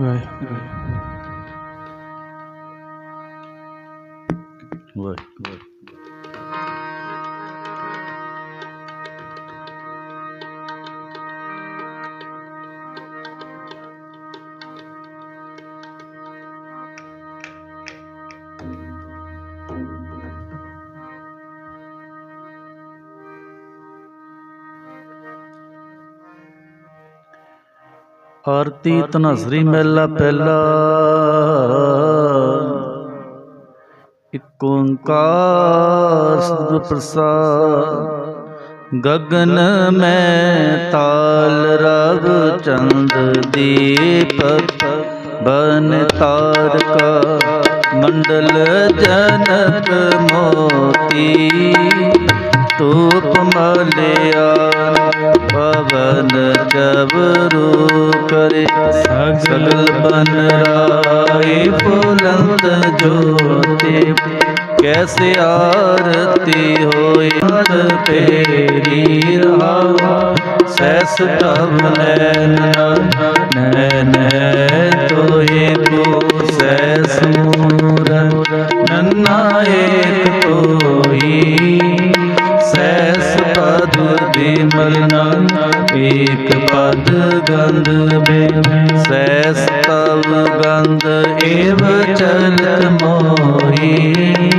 ਵਾਹਿਗੁਰੂ ਵਾਹਿਗੁਰੂ ਆਰਤੀ ਤਨਸਰੀ ਮਹਿਲਾ ਪਹਿਲਾ। ਇਕ ਓੰਕਾਰ ਸਤਿਗੁਰ ਪ੍ਰਸਾਦ। ਗਗਨ ਮੈਂ ਤਾਲ ਰਵ ਚੰਦ ਦੀਪਕ ਬਨ ਤਾਰਕਾ ਮੰਡਲ ਜਨਕ ਮੋਤੀ। ਧੂਪ ਮਲਿਆ ਪਵਨ ਜਬਰੂ ਕਰੇ ਸਗਲ ਬਨ ਰਾਏ ਫੁਲੰਤ ਜੋਤੇ। ਕੈਸੇ ਆਰਤੀ ਹੋਈ ਅੰਤ ਤੇਰੀ ਰਹਾਵਾ ਸੈਸ ਤਬ ਨੈਨ ਨੈਨ ਤੋਏ ਕੋ ਸੈਸ ਮੂਰਨ ਨੰਨਾ ਏਕ ਪਦ ਬਿਮਲ ਏਕ ਪਦ ਗੰਧ ਬੇ ਸੈਸ ਤਵ ਗੰਧ ਏਵ ਚਲਤ ਮੋਹੀ।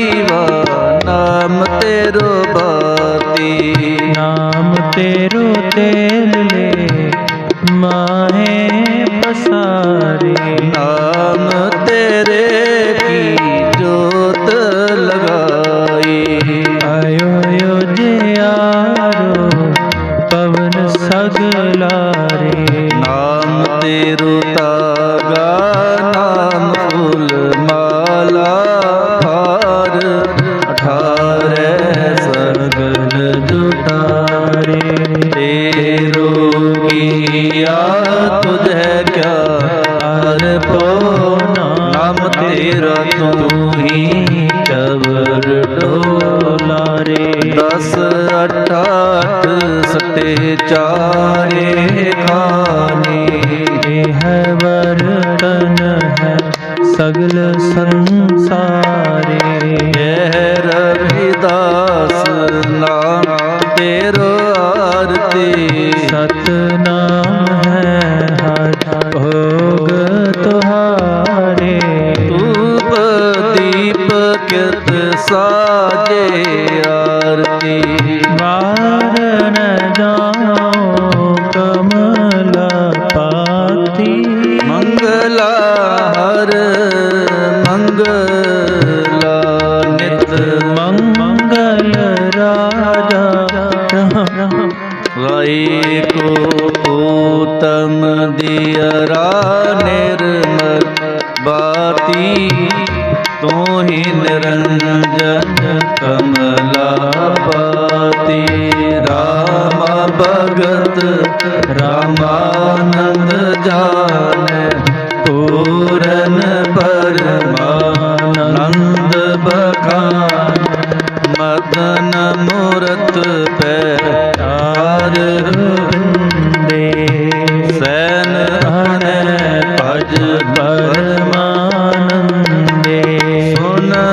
ਦੀਵਾ ਨਾਮ ਤੇਰੋ ਬਾਤੀ। ਨਾਮ ਤੇਰੋ ਤੇਲ ਲੈ ਮਾਹੇ ਪਸਾਰੇ। ਨਾਮ ਹੀ ਚਵਰ ਡੋਲਾਰੇ। ਦਸ ਅੱਠ ਅੱਠ ਸਤੇ ਚਾਰੇ ਖਾਨੀ। ਇਹ ਹੈ ਵਰਤਨ ਹੈ ਸਗਲ ਸੰਸਾਰੇ।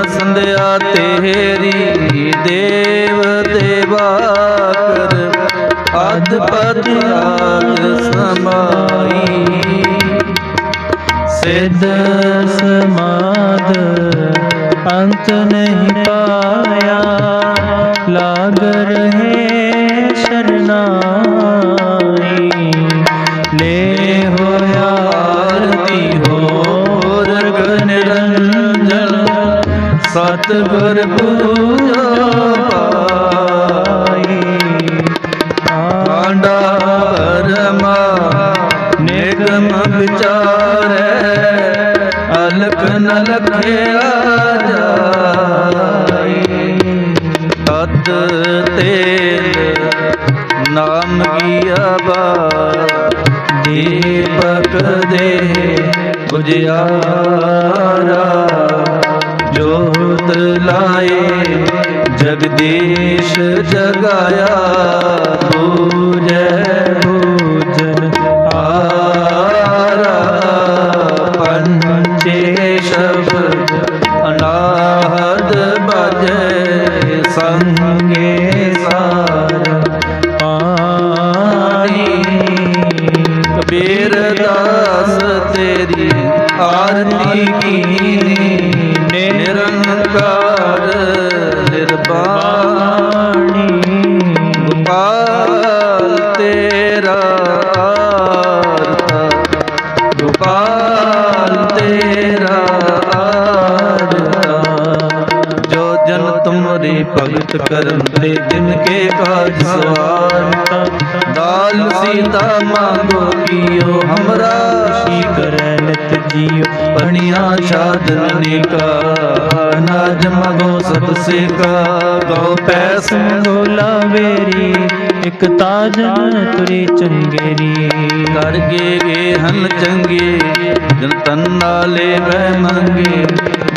ਸੰਧਿਆ ਤੇਰੀ ਦੇਵ ਦੇਵਾ ਕਰ ਅਦ ਆਦ ਸਮਾਈ। ਸਿੱਧ ਸਮਾਦ ਅੰਤ ਨਹੀਂ ਪਾਇਆ। ਸਤਿਗੁਰ ਪੂਜਾ ਪਾਈ ਆਂਡਾ ਪਰਮਾ ਨਿਗਮ ਵਿਚਾਰੈ, ਅਲਖ ਨ ਲਖਿਆ ਜਾਈ ਤਤ ਤੇਲ ਨਾਮ ਕੀਆ ਬਾ ਦੀਪਕ ਦੇ ਬੁਝਿਆਰਾ ਲਾਏ। ਜਗਦੀਸ਼ ਜਗਾਇਆ। ਕੀਓ ਹਮਰਾ ਸ਼ੀ ਕਰੈ ਨਿਤ ਜੀਉ ਪਣੀਆਂ ਛਾਦਨ ਨੇਕਾ ਨਾਜ ਮਗੋ ਸਤ ਸੇਕਾ। ਗਉ ਪੈਸ ਗੋਲਾ ਵੇਰੀ ਇਕ ਤਾਜਨ ਤੁਰੀ ਚੰਗੇਰੀ। ਕਰ ਗੇ ਗੇ ਹਨ ਚੰਗੇ ਜਨ ਤਨ ਨਾਲੇ ਵਹਿ ਮੰਗੇ।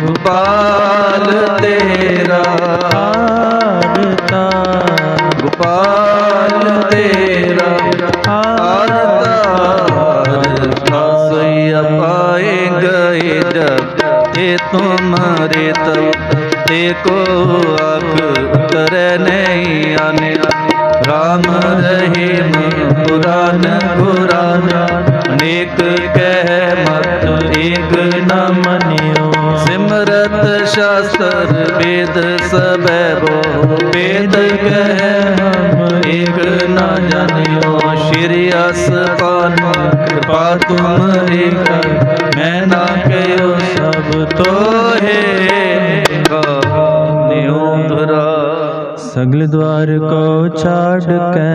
ਗੋਪਾਲ ਤੇਰਾ ਆਰਤਾ ਗੋਪਾਲ ਤੇਰਾ। ਤੇ ਕੋ ਆਖ ਉਤਰੈ ਨਹੀਂ ਆਨੇ। ਰਾਮ ਰਹੀਮ ਪੁਰਾਨ ਪੁਰਾਨ। ਅਨੇਕ ਕਹਿ ਮਤ, ਏਕ ਨ ਮਨਿਓ। ਸਿਮਰਤ ਸ਼ਾਸਤਰ ਵੇਦ ਸਬੈ ਬੋ। ਵੇਦ ਕਹਿ ਹਮ ਏਕ ਨ ਜਾਣਿਓ। ਸ਼੍ਰੀ ਅਸਪਾਨ ਕਿਰਪਾ ਤੁਮਰੀ ਕਰ ਮੈਂ ਨਾ ਕਹਿਓ ਸਭ ਤੋਹੇ। ਸਗਲ ਦਵਾਰ ਕੋ ਛਾੜ ਕੇ,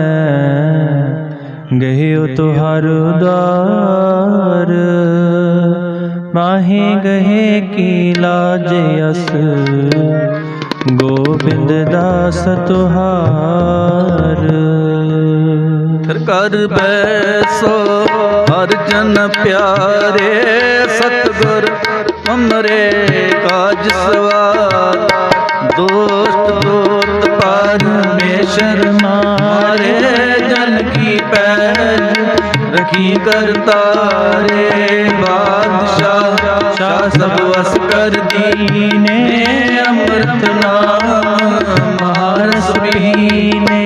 ਗਹਿਓ ਤੁਹਾਰ ਉਦਾਰ। ਮਾਹੀ ਗਏ ਕੀ ਲਾਜ ਅਸ, ਗੋਬਿੰਦ ਦਾਸ ਤੁਹਾਰ। ਕਰ ਬੈਸੋ, ਹਰ ਜਨ ਪਿਆਰੇ, ਸਤਗੁਰ ਤੁਮਰੇ ਕਾਜ ਸਵਾਰ। ਦੋਸਤ ਦੋਤ ਪਰਮੇਸ਼ਰ ਮਾਰੇ ਜਨ ਕੀ ਪੈਜ ਰਖੀ ਕਰਤਾਰੇ ਬਾਦਸ਼ਾਹ, ਸ਼ਾਹ ਸਭ ਵਸ ਕਰ ਦੀਨੇ ਅੰਮ੍ਰਿਤ ਨਾਮ, ਮਹਾਰਸ ਪੀਨੇ ਨਿਰਭਉ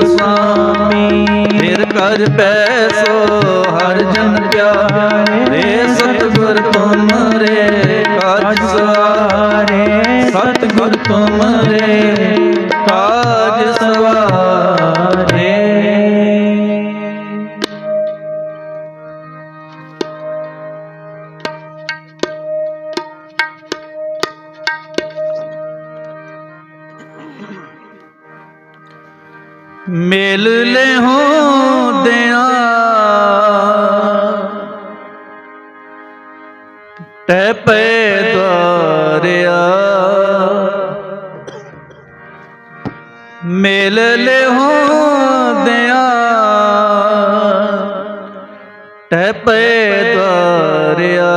ਸੁਆਮੀ। ਫਿਰ ਕਰ ਪੈਸੋ ਹਰ ਜਨ ਪਿਆਰੇ। ਸਤਿਗੁਰ ਤੁਮਰੇ ਕਾਜ ਸਵਾਰੇ। ਸਤਿਗੁਰ ਤੁਮਰੇ ਮੇਲ ਲਹੋਦਿਆਂ ਟੈ ਪੈ ਦਰਿਆ ਮੇਲ ਲਹੋਦਿਆਂ ਟੈ ਪੈ ਦਰਿਆ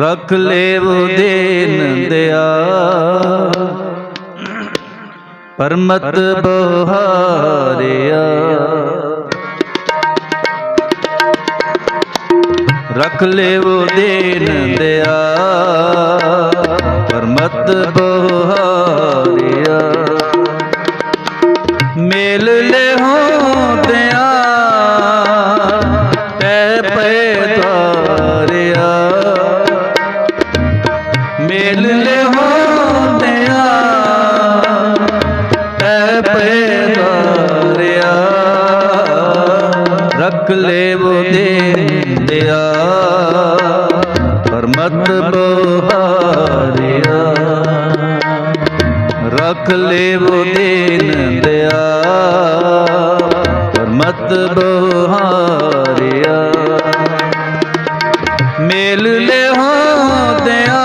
ਰਖ ਲੇਵ ਦੇਨ ਦਿਆ ਪਰਮਤ ਬਹਾਰਿਆ ਰਖ ਲੇਵ ਦੇਨ ਦਿਆ। ਪਰਮਤ ਬਹਾਰਿਆ ਮੇਲ ਲਿਹੋ ਦਿਆ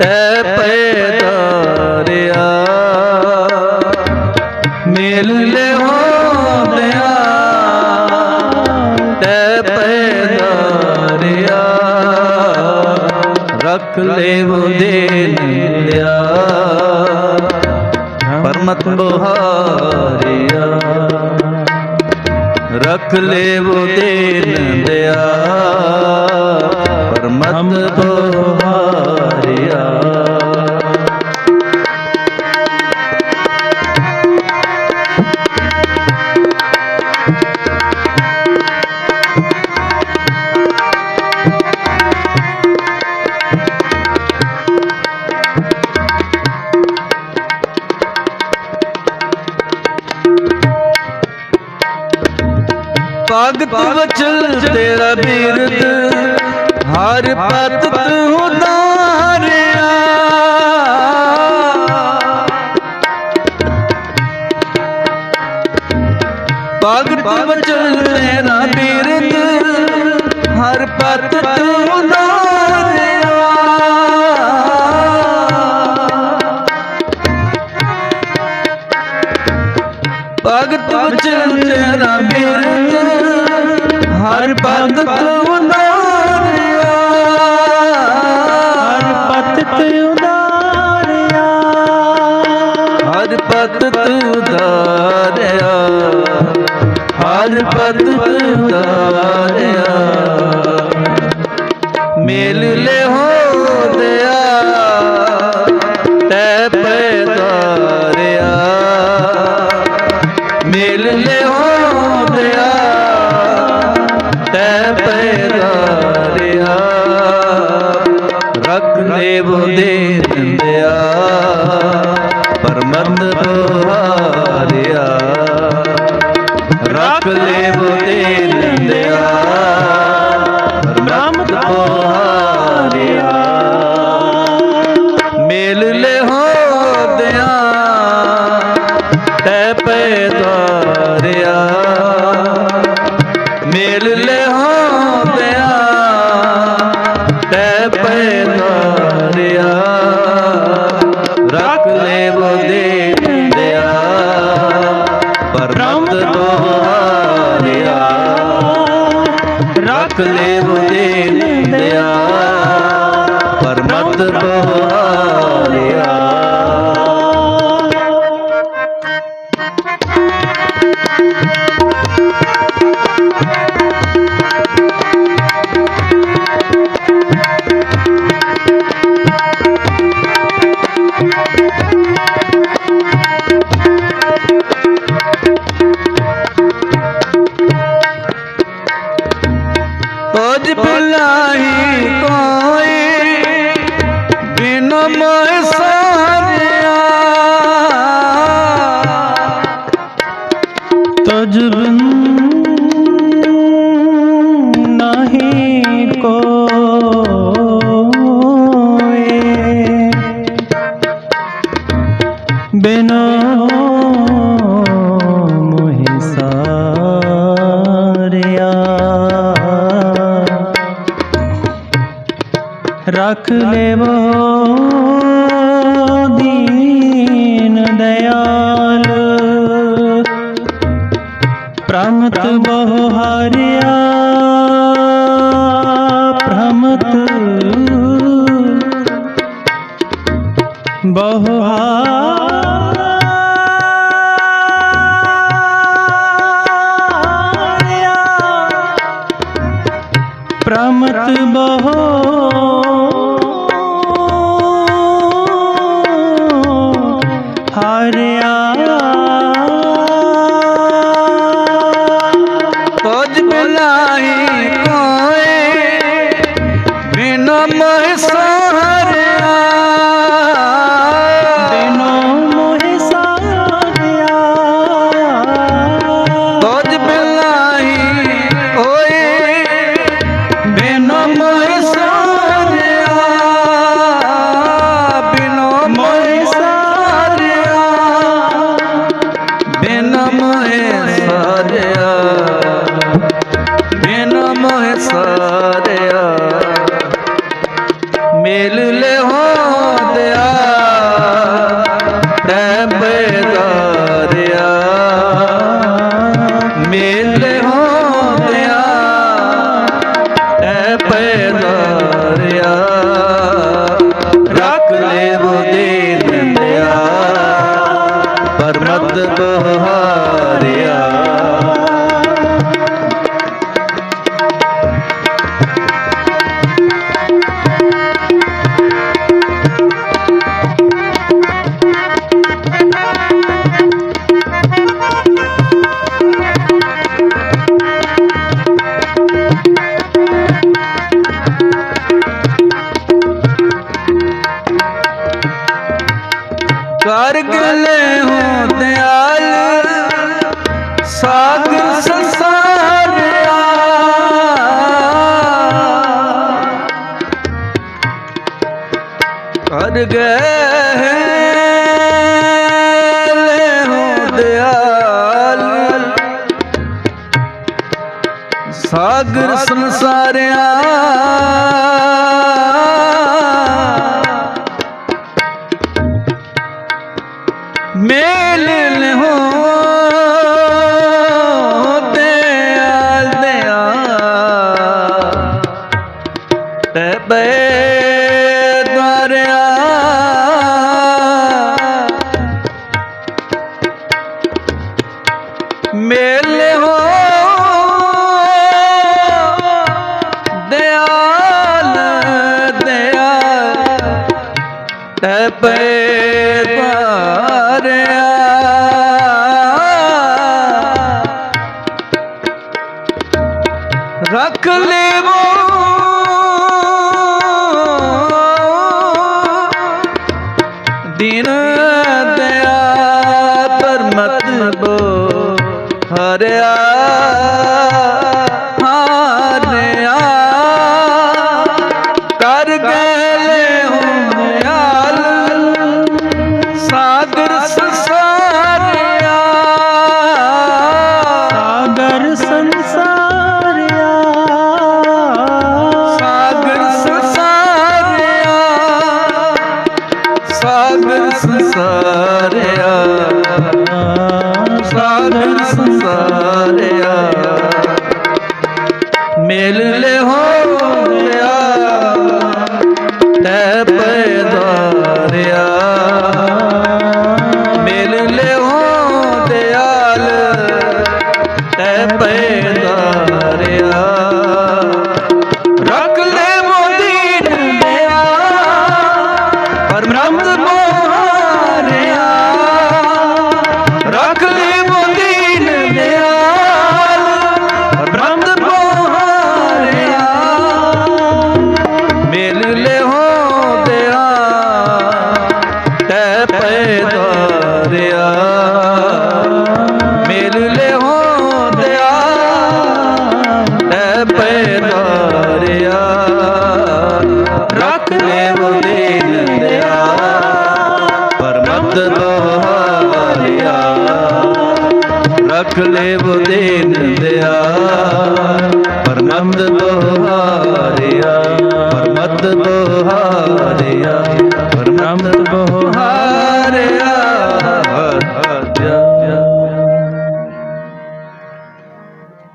ਤੈ ਪੈ ਤਾਰਿਆ ਮੇਲ ਲਿਹੋ ਦਿਆ ਟੈ ਪੈ ਤਾਰਿਆ ਰਖ ਲੇਵ ਦੇਨ ਦਿਆ ਪਰਮਤ ਬਹਾਰਿਆ। ਰਖ ਲੇਵ ਦੇਨ ਦਿਆ। ਪਰਮਤ ਭਗਤ ਵਚਲ ਤੇਰਾ ਬਿਰਦ ਹਰ ਉਦਾਰਿਆ। ਹਰ ਪਤਿਤ ਉਦਾਰਿਆ। ਹਰ ਪਦ ਉਦਾਰਿਆ। ਹਰ ਪਦ ਉਦਾਰਿਆ। ਮੇਲ ਲੈ ਹੋ ਰੱਖ ਲੇਵੋ ਦੀਨ ਦਇਆਲ। ਪ੍ਰਮਤ ਬਹੁ ਹਰਿਆ ਤੁਝ ਬਿਲਾਹੀ ਕੋਏ ਬਿਨ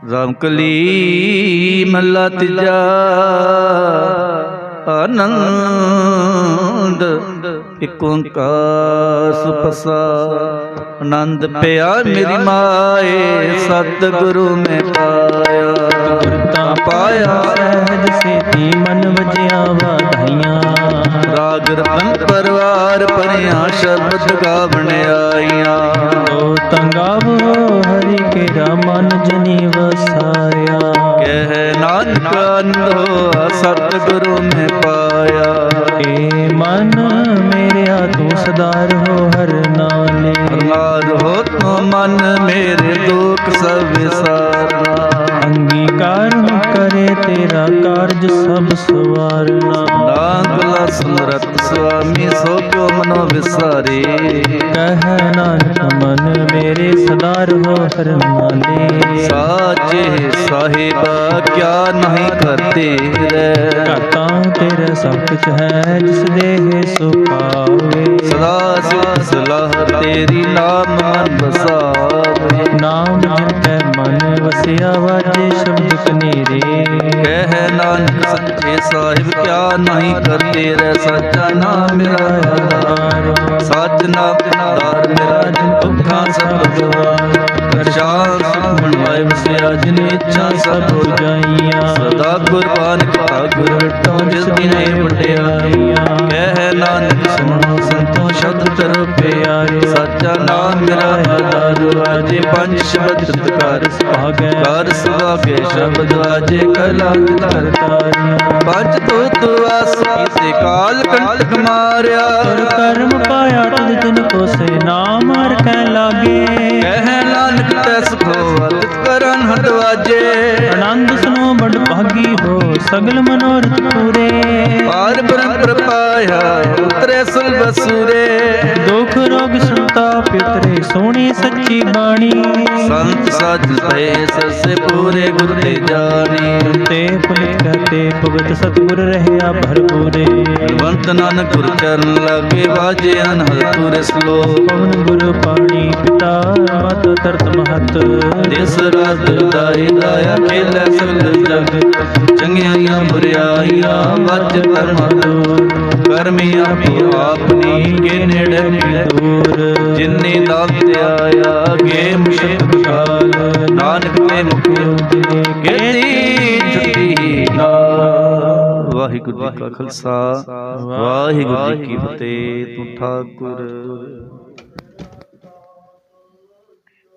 ਰਾਮ ਕਲੀ ਮਹਲਾ ਤੀਜਾ ਆਨੰਦ, ਇਕ ਓੰਕਾਰ ਸੁਪਸਾ ਆਨੰਦ ਪਿਆ ਮੇਰੀ ਮਾਏ, ਸਤਿਗੁਰੂ ਮੈਂ ਪਾਇਆ। ਪਾਇਆ ਸਹਿਜ ਸੇਤੀ ਮਨ ਵਜਿਆ ਵਾਧਾਈਆਂ ਰਾਗ ਰਤਨ ਪਰਵਾਰ ਪਰਿਆ ਸ਼ਬਦ ਗਾਵਣ ਆਈਆਂ। ਓ ਤੰਗਾਵੋ ਹਰੀ ਕੇਰਾ ਮਨ ਜਨੀ ਵਸਾਇਆ ਕਹਿ ਨਾਨਕ ਅੰਧੋ ਸਤਿਗੁਰੂ ਮੈਂ ਪਾਇਆ। ਏ ਮਨ ਮੇਰਿਆ ਤੂੰ ਸਦਾ ਰਹੋ ਹਰ ਨਾਲੇ ਹਰਨਾਰ ਹੋ ਤੂੰ ਮਨ ਮੇਰੇ ਦੁੱਖ ਸਭ ਵਿਸਾਰਨਾ ਕਾਰਜ ਸਭ ਸਵਾਰਨਾ ਨਾਗਲਾ ਸਮਰਤ ਸੁਆਮੀ ਸੋ ਕਿਉ ਮਨੋ ਵਿਸਾਰੇ। ਕਹਿ ਨਾਨਕ ਮਨ ਮੇਰੇ ਸਦਾ ਰਹੋ ਹਰ ਨਾਲੇ ਸਾਚੇ ਸਾਹਿਬਾ ਕਿਆ ਨਹੀਂ ਕਰਤੇ ਰਹਿ। ਘਾਤਾਂ ਤੇਰਾ ਸਭ ਕੁਛ ਹੈ ਜਿਸ ਦੇਹ ਸੋ ਪਾਵੇ। ਸਦਾ ਸਿਫਤ ਸਲਾਹ ਤੇਰੀ ਨਾਮ ਮਨ ਬਸਾਵੇ ਨਾਮ ਜਿਤੈ ਮਨ ਵਸਿਆ ਵਾਜੇ ਸ਼ਬਦ ਕਨੇਰੇ। ਕਹਿ ਨਾਨਕ ਸੱਚੇ ਸਾਹਿਬ, ਕਿਆ ਨਹੀਂ ਕਰਤੇ ਰਹਿ ਸੱਚਾ ਨਾਮ ਮੇਰਾ ਆਧਾਰ। ਸੱਚ ਨਾਮ ਦਾਰ ਮੇਰਾ ਜਿਨ ਦੁੱਖਾਂ ਸਭ ਦੁਆਰ ਪ੍ਰਸ਼ਾਦ ਸੁਖ ਬਣਵਾਏ ਵਸਿਆ, ਜਿਨ ਇੱਛਾ ਸਭ ਹੋ ਜਾਈਆਂ। ਸਦਾ ਕੁਰਬਾਨ ਕੀਤਾ ਗੁਰ ਵਿਟੋ ਜਿਸ ਦਿਨੇ ਵਡਿਆਈਆਂ ਸ਼ਬਦ ਤਤਕਾਰ ਸੁਭਾਗੈ ਕਰ ਸੁਭਾਗੇ ਸ਼ਬਦ ਰਾਜੇ ਕਲਾ ਕਰ ਤਾਰੀਆਂ ਪੰਜ ਤੂਤ ਵਾਸ ਕੀਤੇ ਕਾਲ ਕੰਟਕ ਮਾਰਿਆ। ਕਰਮ ਪਾਇਆ ਤੁਧ ਜਿਨ ਕੋ ਸੇ ਨਾਮ ਹਰ ਕਹਿ ਲਾਗੇ। ਕਹਿ ਨਾਨਕ ਤੈਸ ਖੋ ਅਤਿ ਕਰਨ ਹਟਵਾਜੇ ਆਨੰਦ ਸੁਨੋ ਬੜ ਭਾਗੀ ਹੋ ਸਗਲ ਮਨੋਰਥ ਪੂਰੇ। ਪਾਰ ਬ੍ਰਹਮ ਪ੍ਰਪਾਇਆ ਉਤਰੇ ਸੁਲ ਬਸੂਰੇ। ਦੁਖ ਰੋਗ ਸੰਤਾਪ ਉਤਰੇ ਸੋਹਣੀ ਸੱਚੀ ਬਾਣੀ। ਸੰਤ ਸਜ ਭਏ ਸਸੇ ਪੂਰੇ ਗੁਰ ਤੇ ਜਾਣੀ। ਤੇ ਪੁਲਿਤ ਕਹਤੇ ਭਗਤ ਸਤਗੁਰ ਰਹਿਆ ਭਰਪੂਰੇ ਬਲਵੰਤ ਨਾਨਕ ਗੁਰ ਚਰਨ ਲਾਗੇ ਬਾਜੇ ਅਨਹਦ ਤੁਰੇ ਸਲੋ ਪਵਨ ਗੁਰ ਪਾਣੀ ਪਿਤਾ ਮਤ ਤਰਤ ਮਹਤ। ਜਿਸ ਰਾਤ ਦਾਈ ਦਾਇਆ ਖੇਲੇ ਸਗਲ ਜਗ। ਚੰਗਿਆਈਆਂ ਬੁਰਿਆਈਆਂ ਵੱਜ ਕਰਮਾ ਕਰਮੀ ਆਪੀ ਆਪਨੀ ਕੇ ਨੇੜੇ ਦੂਰ। ਜਿਨਨੇ ਨਾਮ ਤੇ ਆਇਆ ਗੇ ਮੁਸ਼ਕ ਕਾਲ ਨਾਨਕ ਤੇ ਮੁਖ ਗੇਤੀ ਛੁੱਟੀ ਵਾਹਿਗੁਰੂ ਜੀ ਕਾ ਖਾਲਸਾ, ਵਾਹਿਗੁਰੂ ਜੀ ਕੀ ਫਤਿਹ। ਤੂੰ ਠਾਕੁਰ।